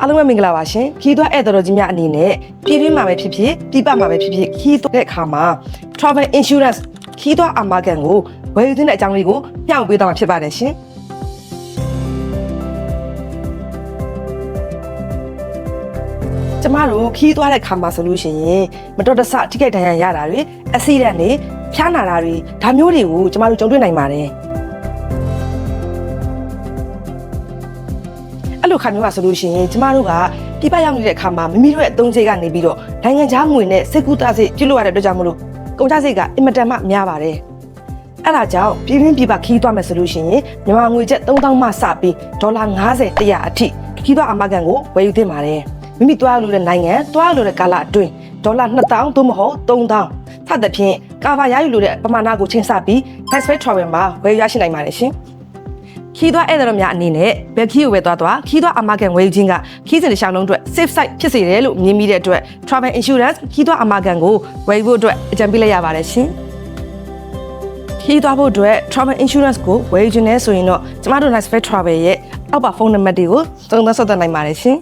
အားလုံးပဲမင်္ဂလာပါရှင်ခီးသွွားဧည့်သည်တော်ကြီးများအနေနဲ့ပြည်တွင်းမှာပဲဖြစ်ဖြစ်ပြည်ပမှာပဲဖြစ်ဖြစ်ခီးသွွားတဲ့အခါမှာ travel insurance ခီးသွွားအာမခံကိုဝယ်ယူသင့်တဲ့အကြောင်းလေးကိုမျှဝေပေးသွားမှာဖြစ်ပါတယ်ရှင်ကျမတို့ခီးသွားတဲ့ခါမှာဆိုလို့ရှိရင်မတော်တဆထိခိုက်ဒဏ်ရာရတာတွေအက်ဆီဒန့်တွေဖျားနာတာတွေဒါမျိုးတွေကိုကျမတို့ကြုံတွေ့နိုင်ပါတယ် အဲ့လိုခါမျိုးပါဆိုလို့ရှိရင်ကျမတို့ကပြပရောက်နေတဲ့အခါမှာမိမိတို့ရဲ့အသုံးစိတ်ကနေပြီးတော့နိုင်ငံခြားငွေနဲ့စိတ်ကူးသားစိတ်ပြုလုပ်ရတဲ့အတွက်ကြောင့်မလို့ကုန်ကျစိတ်ကအင်မတန်မှများပါတယ်အဲ့ဒါကြောင့်ပြည်တွင်းပြည်ပခီးသွားမယ်ဆိုလို့ရှိရင်မြန်မာငွေကျပ်3000မှစပြီးဒေါ်လာ90 100အထိခီးသွားအာမခံကိုဝယ်ယူသင့်ပါတယ်မိမိသွားလို့တဲ့နိုင်ငံသွားလို့တဲ့ကာလအတွင်းဒေါ်လာ2000သို့မဟုတ်3000စသဖြင့်ကာဗာရယူလို့တဲ့ပမာဏကိုချိန်ဆပြီး Fastback Travel မှာဝယ်ယူရရှိနိုင်ပါတယ်ရှင် ခီးသွားဧည့်သည်တော်များအနေနဲ့ဘယ်ခီးကိုပဲသွားသွားခီးသွားအာမခံဝယ်ယူခြင်းကခီးစဉ်တစ်လျှောက်လုံးအတွက် safe site ဖြစ်စေတယ်လို့မြင်မိတဲ့အတွက် Travel Insurance ခီးသွားအာမခံကိုဝယ်ယူဖို့အတွက်အကြံပေးလိုက်ရပါတယ်ရှင်ခီးသွားဖို့အတွက် Travel Insurance ကိုဝယ်ယူခြင်းနဲ့ဆိုရင်တော့ကျမတို့ Nice Fair Travel ရဲ့အောက်ပါဖုန်းနံပါတ်တွေကိုသုံးသပ်ဆက်သွယ်နိုင်ပါတယ်ရှင်